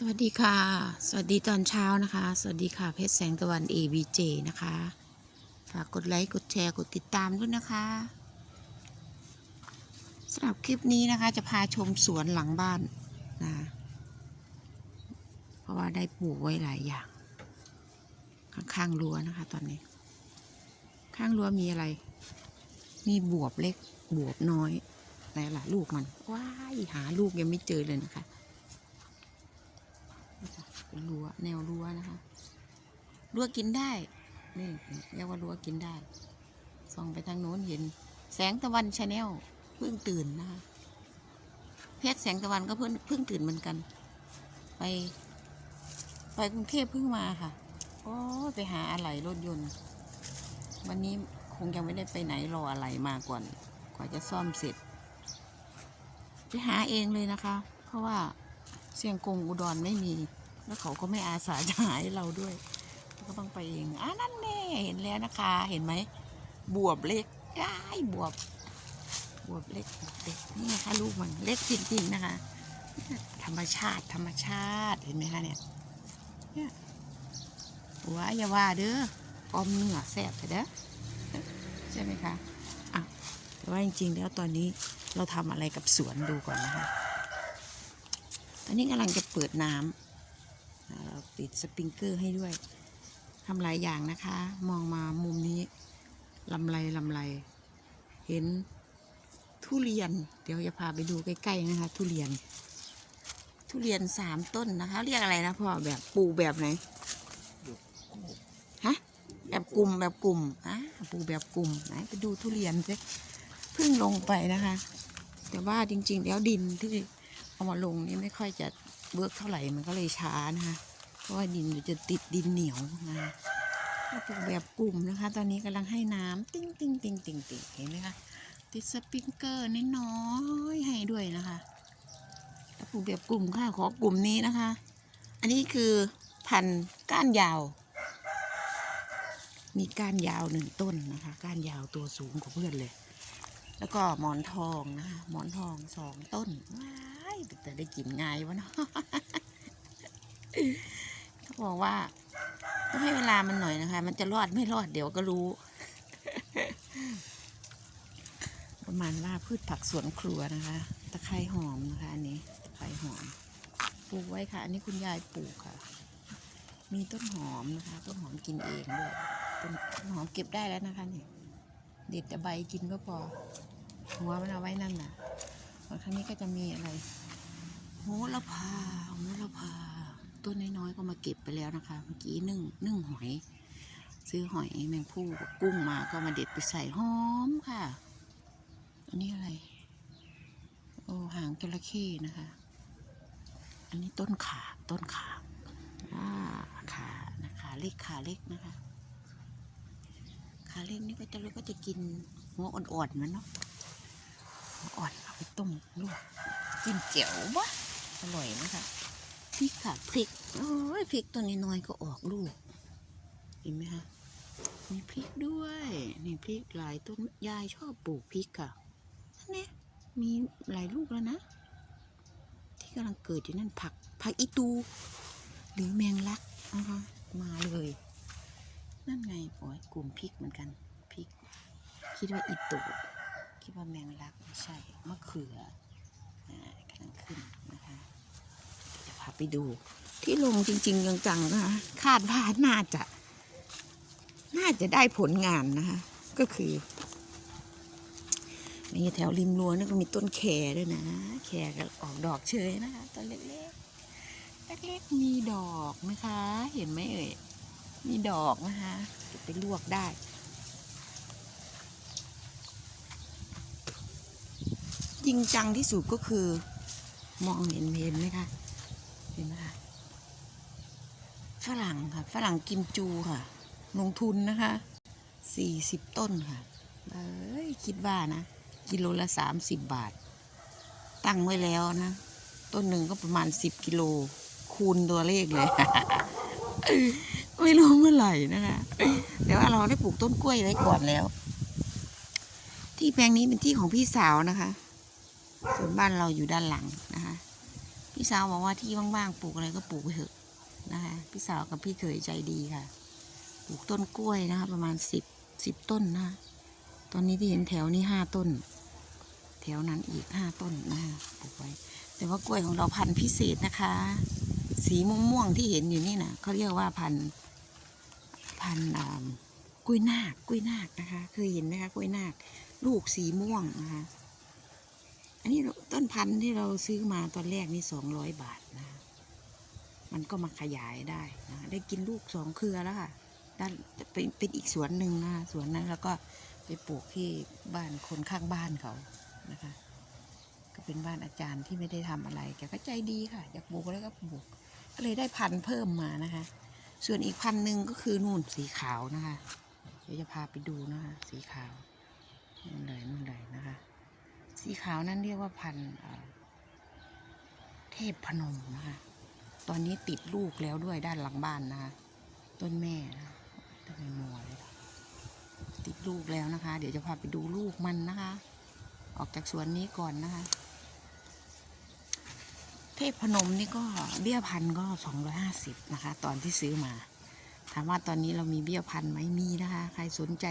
สวัสดีค่ะ สวัสดีตอนเช้านะคะ สวัสดีค่ะ เพชรแสงตะวัน ABJ นะคะ ฝากกดไลค์ กดแชร์ กดติดตามด้วยนะคะสำหรับคลิปนี้นะคะ จะพาชมสวนหลังบ้านนะ เพราะว่าได้ปลูกไว้หลายอย่าง ข้างๆรั้วนะคะ ตอนนี้ ข้างรั้วมีอะไร มีบวบเล็ก บวบน้อยไหนล่ะลูกมัน ว้าย หาลูกยังไม่เจอเลยนะคะ รั้วแนวรั้วนะคะรั้วกินได้นี่เรียกว่ารั้วกินได้ส่องไปทางโน้นเห็น แสงตะวันชาแนลเพิ่งตื่นนะคะเพชรแสงตะวันก็เพิ่งเพิ่งตื่นเหมือนกัน ไป ไปกรุงเทพเพิ่งมาค่ะโอ้ไปหาอะไหล่รถยนต์ วันนี้คงยังไม่ได้ไปไหนรออะไหล่มาก่อนกว่าจะซ่อมเสร็จไปหาเองเลยนะคะ เพราะว่าเสียงกงอุดรไม่มี แล้วเขาก็ไม่อาสาจะหาให้เราด้วย ก็ต้องไปเองอ่านั่นแน่เห็นแล้วนะคะ เห็นไหม บวบเล็กได้บวบ บวบเล็กบวบเล็กนี่นะคะลูกมันเล็กจริงๆนะคะ ธรรมชาติธรรมชาติเห็นไหมคะเนี่ยเนี่ยว้าอย่าว่าเด้อออมเนื้อแซ่บเถอะเด้อใช่ไหมคะอะแต่ว่าจริงๆ แล้วตอนนี้เราทำอะไรกับสวนดูก่อนนะคะ ตอนนี้กำลังจะเปิดน้ำ เราติดสปริงเกอร์ให้ด้วยทำหลายอย่างนะคะ มองมามุมนี้ลำไรลำไร เห็นทุเรียน เดี๋ยวจะพาไปดูใกล้ๆนะคะ ทุเรียน ทุเรียนสามต้นนะคะ เรียกอะไรนะพ่อแบบปูแบบไหนฮะแบบกลุ่มแบบกลุ่มอะปูแบบกลุ่มไหนไปดูทุเรียนสิเพิ่งลงไปนะคะ แต่ว่าจริง ๆ แล้วดินที่เอามาลงนี่ไม่ค่อยจะ เวิกเท่าไหร่มันก็เลยช้านะคะ เพราะว่าดินมันจะติดดินเหนียวนะคะถ้าปลูกแบบกลุ่มนะคะ ตอนนี้กำลังให้น้ำติ้งติ้งติ้งติ้งติ้งเห็นไหมคะ ติดสปริงเกอร์น้อยๆให้ด้วยนะคะถ้าปลูกแบบกลุ่มค่ะ ขอกลุ่มนี้นะคะ อันนี้คือพันก้านยาว มีก้านยาวหนึ่งต้นนะคะ ก้านยาวตัวสูงกว่าเพื่อนเลย แล้วก็หมอนทองนะคะ หมอนทองสองต้นว้า แต่ได้กินง่ายวะเนาะเขาบอกว่าต้องให้เวลามันหน่อยนะคะ มันจะรอดไม่รอดเดี๋ยวก็รู้ ประมาณว่าพืชผักสวนครัวนะคะ ตะไคร้หอมนะคะอันนี้ตะไคร้หอม ปลูกไว้ค่ะ อันนี้คุณยายปลูกค่ะ มีต้นหอมนะคะ ต้นหอมกินเองด้วยต้นหอมเก็บได้แล้วนะคะนี่เด็ดแต่ใบกินก็พอหัวมันเอาไว้นั่นน่ะแล้วครั้งนี้ก็จะมีอะไร หระพาโหระพาต้นน้อยๆก็มาเก็บไปแล้วนะคะ เมื่อกี้นึ่งนึ่งหอย ซื้อหอยแมงผู้กุ้งมาก็มาเด็ดไปใส่หอมค่ะ อันนี้อะไร โอ้หางจระเข้นะคะ อันนี้ต้นขาต้นขาอ่าขานะขาเล็กขาเล็กนะคะขาเล็กนี่ก็จะเราก็จะกินหัวอ่อนๆมันเนาะหัวอ่อนเอาไปต้มลวกกินเจียววะ อร่อยนะคะพริกค่ะพริกโอ้ยพริกตัวนี้น้อยก็ออกลูกเห็นไหมคะมีพริกด้วยนี่พริกหลายต้นยายชอบปลูกพริกค่ะนั่นเนี่มีหลายลูกแล้วนะ ที่กำลังเกิดอยู่นั่นผักผักอีตู หรือแมงลักนะคะมาเลย นั่นไงโอ้ยกลุ่มพริกเหมือนกันพริก คิดว่าอีตูคิดว่าแมงลักไม่ใช่มะเขืออ่ากำลังขึ้นนะคะ ไปดู ที่ลงจริง ๆ จังๆนะคะคาดว่าน่าจะ น่าจะได้ผลงานนะคะ ก็คือนี่แถวริมรั้วนี่ก็มีต้นแคด้วยนะ แคก็ออกดอกเฉยนะคะต้นเล็กๆเล็กๆมีดอกนะคะ เห็นไหมเอ่ยมีดอกนะคะเก็บไปลวกได้จริงจังที่สุดก็คือ มองเห็นเห็นไหมคะ เห็นไหมคะฝรั่งค่ะ ฝรั่งกิมจูค่ะ ลงทุนนะคะสี่สิบต้นค่ะเอ้ยคิดว่านะ กิโลละสามสิบบาท ตั้งไว้แล้วนะ ต้นหนึ่งก็ประมาณสิบกิโล คูณตัวเลขเลยไม่รู้เมื่อไหร่นะคะ แต่ว่าเราได้ปลูกต้นกล้วยไว้ก่อนแล้ว ที่แปลงนี้เป็นที่ของพี่สาวนะคะ ส่วนบ้านเราอยู่ด้านหลังนะคะ พี่สาวบอกว่าที่ว่างๆปลูกอะไรก็ปลูกไปเถอะนะคะ พี่สาวกับพี่เขยใจดีค่ะ ปลูกต้นกล้วยนะคะ ประมาณสิบสิบต้นนะคะตอนนี้ที่เห็นแถวนี้ห้าต้น แถวนั้นอีกห้าต้นนะคะปลูกไว้ แต่ว่ากล้วยของเราพันธุ์พิเศษนะคะ สีม่วงๆที่เห็นอยู่นี่นะเขาเรียกว่าพันธุ์พันธุ์กล้วยนาคกล้วยนาคนะคะ เคยเห็นไหมคะกล้วยนาค ลูกสีม่วงนะคะ นนี้ต้นพันธุ์ที่เราซื้อมาตอนแรกนี่สองร้อยบาทนะ มันก็มาขยายได้นะได้กินลูกสองเครือแล้วค่ะด้านเป็นเป็นอีกสวนหนึ่งนะสวนนั้นแล้วก็ไปปลูกที่บ้านคนข้างบ้านเขานะคะ ก็เป็นบ้านอาจารย์ที่ไม่ได้ทำอะไรแกก็ใจดีค่ะ อยากปลูกแล้วก็ปลูกก็เลยได้พันธุ์เพิ่มมานะคะ ส่วนอีกพันธุ์หนึ่งก็คือนู่นสีขาวนะคะ เดี๋ยวจะพาไปดูนะคะ สีขาวนู่นเลยนู่นเลยนะคะ สีขาวนั่นเรียกว่าพันธุ์เทพพนมนะคะ ตอนนี้ติดลูกแล้วด้วยด้านหลังบ้านนะคะ ต้นแม่นะต้นแม่มัวเลยติดลูกแล้วนะคะ เดี๋ยวจะพาไปดูลูกมันนะคะ ออกจากสวนนี้ก่อนนะคะ เทพพนมนี่ก็เบี้ยพันก็สองร้อยห้าสิบนะคะ ตอนที่ซื้อมา ถามว่าตอนนี้เรามีเบี้ยพันไหมมีนะคะ ใครสนใจ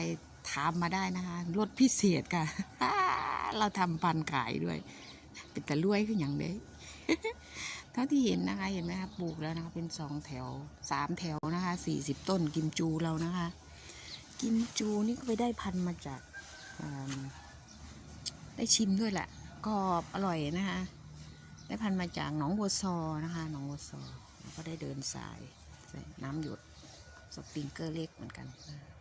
ถามมาได้นะคะลดพิเศษค่ะ เราทำพันขายด้วย เป็นแต่รวยขึ้นอย่างเด้เท่าที่เห็นนะคะ เห็นไหมคะปลูกแล้วนะคะ เป็นสองแถวสามแถวนะคะสี่สิบต้นกิมจูเรานะคะ กิมจูนี่ก็ไปได้พันธุ์มาจากได้ชิมด้วยแหละก็อร่อยนะคะ ได้พันธุ์มาจากหนองบัวซอนะคะหนองบัวซอแล้วก็ได้เดินสายใส่น้ำหยดสปริงเกอร์เล็กเหมือนกันนะ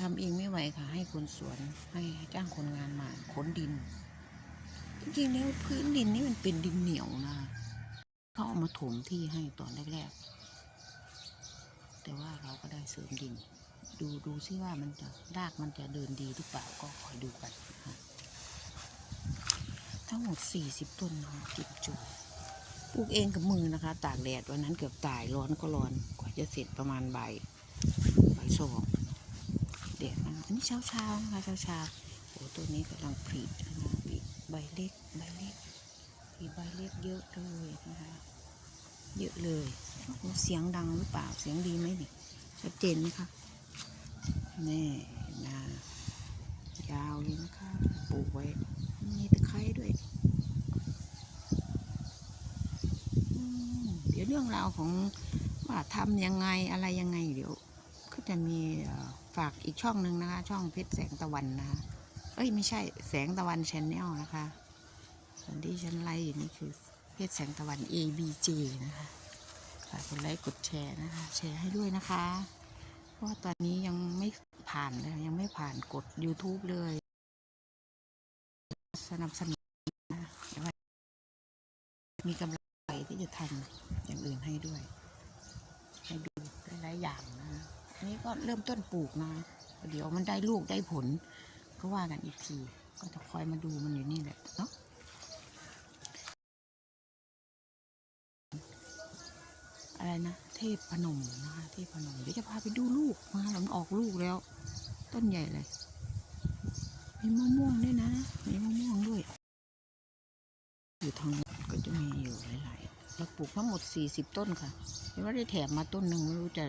ทำเองไม่ไหวค่ะ ให้คนสวนให้จ้างคนงานมาขนดิน จริงๆแล้วพื้นดินนี่มันเป็นดินเหนียวนะเขาเอามาถมที่ให้ตอนแรกๆแต่ว่าเราก็ได้เสริมดิน ดูดูซิว่ามันจะรากมันจะเดินดีหรือเปล่าก็คอยดูกันนะคะทั้งหมด 40 ต้นนะคะกิมจูปลูกเองกับมือนะคะ ตากแดดวันนั้นเกือบตายร้อนก็ร้อนกว่าจะเสร็จประมาณบ่ายบ่ายสอง อันนี้เช้าเช้าๆนะคะเช้าเช้าๆโอ้ตัวนี้กำลังผลินะคะผลิใบเล็กใบเล็กผลิใบเล็กเยอะเลยนะคะเยอะเลยเสียงดังหรือเปล่าเสียงดีไหมนี่ชัดเจนไหมคะนี่นะยาวเลยนะคะปลูกไว้มีตะไคร้ด้วยเดี๋ยวเรื่องราวของว่าทำยังไงอะไรยังไงเดี๋ยว ก็จะมีฝากอีกช่องหนึ่งนะคะ ช่องเพชรแสงตะวันนะคะเอ้ยไม่ใช่แสงตะวันชแนลนะคะส่วนที่ฉันไลฟ์อยู่นี่คือเพชรแสงตะวัน ABJ นะคะฝากกดไลค์กดแชร์นะคะ แชร์ให้ด้วยนะคะ เพราะว่าตอนนี้ยังไม่ผ่านเลยยังไม่ผ่านกด YouTube เลย สนับสนุนนะมีกำลังใจที่จะทำอย่างอื่นให้ด้วย ให้ดูหลายๆอย่าง นี้ก็เริ่มต้นปลูกนะเดี๋ยวมันได้ลูกได้ผล ก็ว่ากันอีกที ก็จะคอยมาดูมันอยู่นี่แหละเนาะอะไรนะ เทพพนมนะคะเทพพนมเดี๋ยวจะพาไปดูลูกมามันออกลูกแล้ว ต้นใหญ่เลย มีมะม่วงด้วยนะ มีมะม่วงด้วย อยู่ทางก็จะมีอยู่หลายๆเราปลูกทั้งหมด 40 ต้นค่ะแต่ว่าได้แถมมาต้นหนึ่งไม่รู้จะ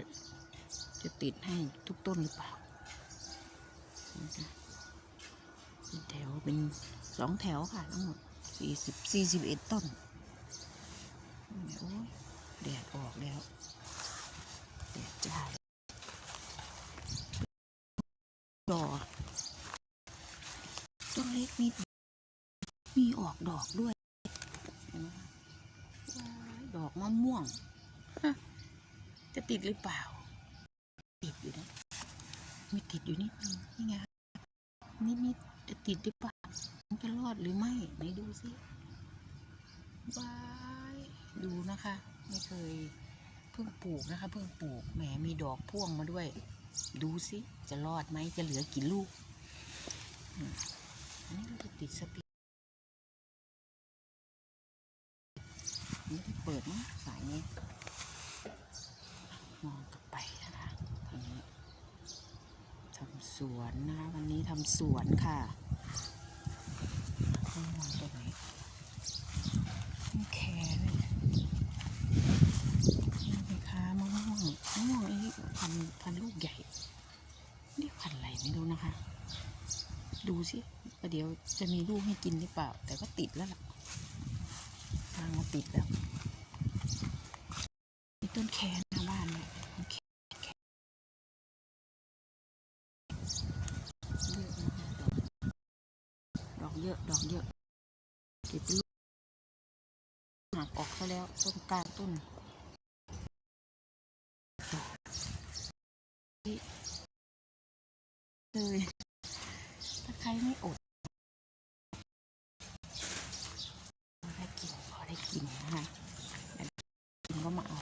จะติดให้ทุกต้นหรือเปล่านะคะเป็นแถวเป็นสองแถวค่ะทั้งหมด40 41ต้นโอ้ยแดดออกแล้วแดดจ้าดอกต้นเล็กนิดมีออกดอกด้วยเห็นไหมคะว้ายดอกมะม่วงฮะจะติดหรือเปล่า ติดอยู่นะมีติดอยู่นิดนึงนี่ไงคะนิดนิดจะติดหรือเปล่ามันจะรอดหรือไม่ไหนดูสิว้ายดูนะคะ ไม่เคยเพิ่งปลูกนะคะ เพิ่งปลูกแหมมีดอกพ่วงมาด้วย ดูสิจะรอดไหมจะเหลือกี่ลูกอันนี้เราจะติดสปีดไม่ได้เปิดนะสายนี้ สวนนะคะวันนี้ทำสวนค่ะต้องมองตรงนี้ต้อแคร์เลยนี่ไปค้ามะม่วงมะม่วงอ้พันพันลูกใหญ่เรียพันอะไรไม่รู้นะคะ ดูสิประเดี๋ยวจะมีลูกให้กินหรือเปล่า แต่ก็ติดแล้วล่ะทางมาติดแล้วต้นแคน แล้วต้นกางต้นเลยถ้าใครไม่อดพอได้กินพอได้กินนะคะแต่กินก็มาเอา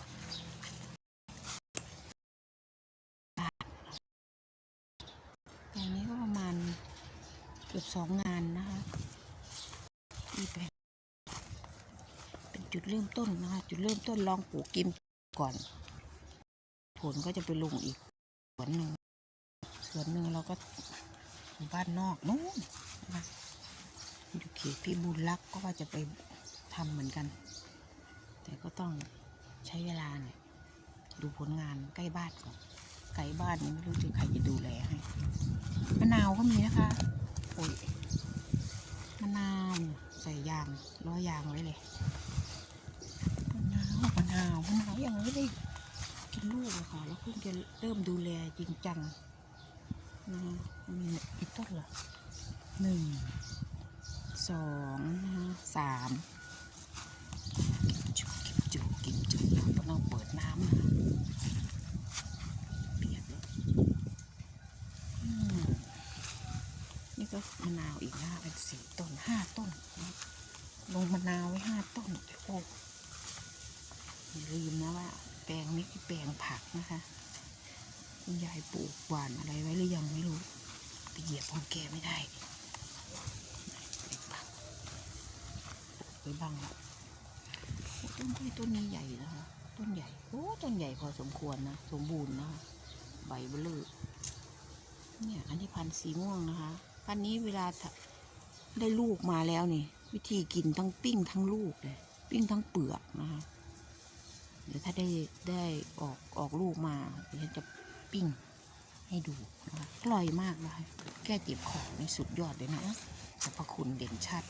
แปลงนี้ก็ประมาณเกือบสองงานนะคะที่เป็นเป็น จุดเริ่มต้นนะคะ จุดเริ่มต้นลองปลูกกินก่อน ผลก็จะไปลงอีกสวนหนึ่งสวนหนึ่งเราก็อยู่บ้านนอกนู้นนะอยู่เขตพี่บุญรักก็ว่าจะไปทำเหมือนกัน แต่ก็ต้องใช้เวลาหน่อยดูผลงานใกล้บ้านก่อนไก่บ้านนี่ไม่รู้จะใครจะดูแลให้มะนาวก็มีนะคะโอ้ยมะนาวใส่ยางล้อยยางไว้เลย มะนาวมะนาวมะนาวยังไม่ได้กินลูกเลยค่ะ แล้วเพิ่งจะเริ่มดูแลจริงจังนะคะมีอีกต้นเหรอหนึ่งสองนะคะสามกิมจุกกิมจุกิมจุก็ต้องเปิดน้ำนะคะเปียกเลยนี่ก็มะนาวอีกนะเป็นสี่ต้นห้าต้นลงมะนาวไว้ห้าต้นโอ้ ลืมนะว่า แปลงนี้คือแปลงผักนะคะคุณยายปลูกหวานอะไรไว้หรือยังไม่รู้ ไปเหยียบของแกไม่ได้เด็กผักปลูกไว้บ้างละต้นกล้วยต้นนี้ใหญ่นะคะต้นใหญ่โอ้ต้นใหญ่พอสมควรนะสมบูรณ์นะคะใบเบลอเนี่ยอันนี้พันธุ์สีม่วงนะคะพันธุ์นี้เวลาได้ลูกมาแล้วนี่ วิธีกินทั้งปิ้งทั้งลูกเลยปิ้งทั้งเปลือกนะคะ เดี๋ยวถ้าได้ได้ออกออกลูกมาเดี๋ยวฉันจะปิ้งให้ดูนะคะอร่อยมากนะคะแก้เจ็บคอในสุดยอดเลยนะสรรพคุณเด่นชัด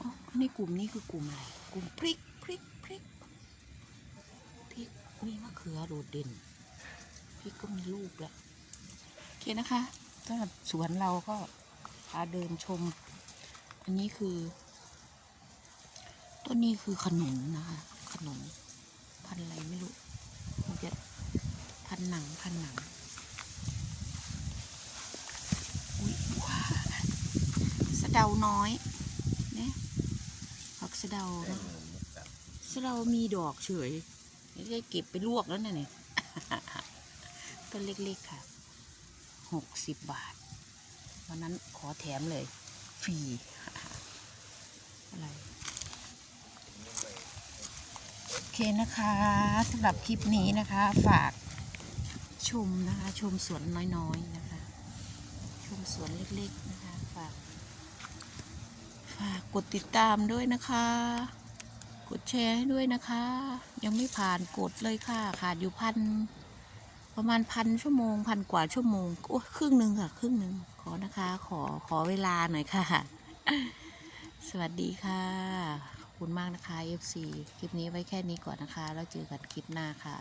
อ๋ออันกลุ่มนี้คือกลุ่มอะไร กลุ่มพริกพริกพริกพริกมีมะเขือโดดเด่นพริกก็มีลูกแล้วโอเคนะคะสำหรับสวนเราก็พาเดินชม อันนี้คือ ต้นนี้คือขนุนนะคะขนุน พันอะไรไม่รู้มันจะพันหนังพันหนังอุ้ยว้าสะเดาน้อยเนี่ยผักสะเดานะสะเดามีดอกเฉยไม่ได้เก็บไปลวกแล้วนะเนี่ยต้นเล็กๆค่ะหกสิบบาทวันนั้นขอแถมเลย ฟรี อะไร โอเคนะคะสำหรับคลิปนี้นะคะ ฝากชมนะคะ ชมสวนน้อยๆนะคะ ชมสวนเล็กๆนะคะฝากฝากกดติดตามด้วยนะคะ กดแชร์ให้ด้วยนะคะ ยังไม่ผ่านกดเลยค่ะ ขาดอยู่พันประมาณพันชั่วโมงพันกว่าชั่วโมงโอ้ครึ่งหนึ่งค่ะ ครึ่งหนึ่งขอนะคะ ขอขอเวลาหน่อยค่ะ สวัสดีค่ะ คุณมากนะคะ FC คลิปนี้ไว้แค่นี้ก่อนนะคะ แล้วเจอกันคลิปหน้าค่ะ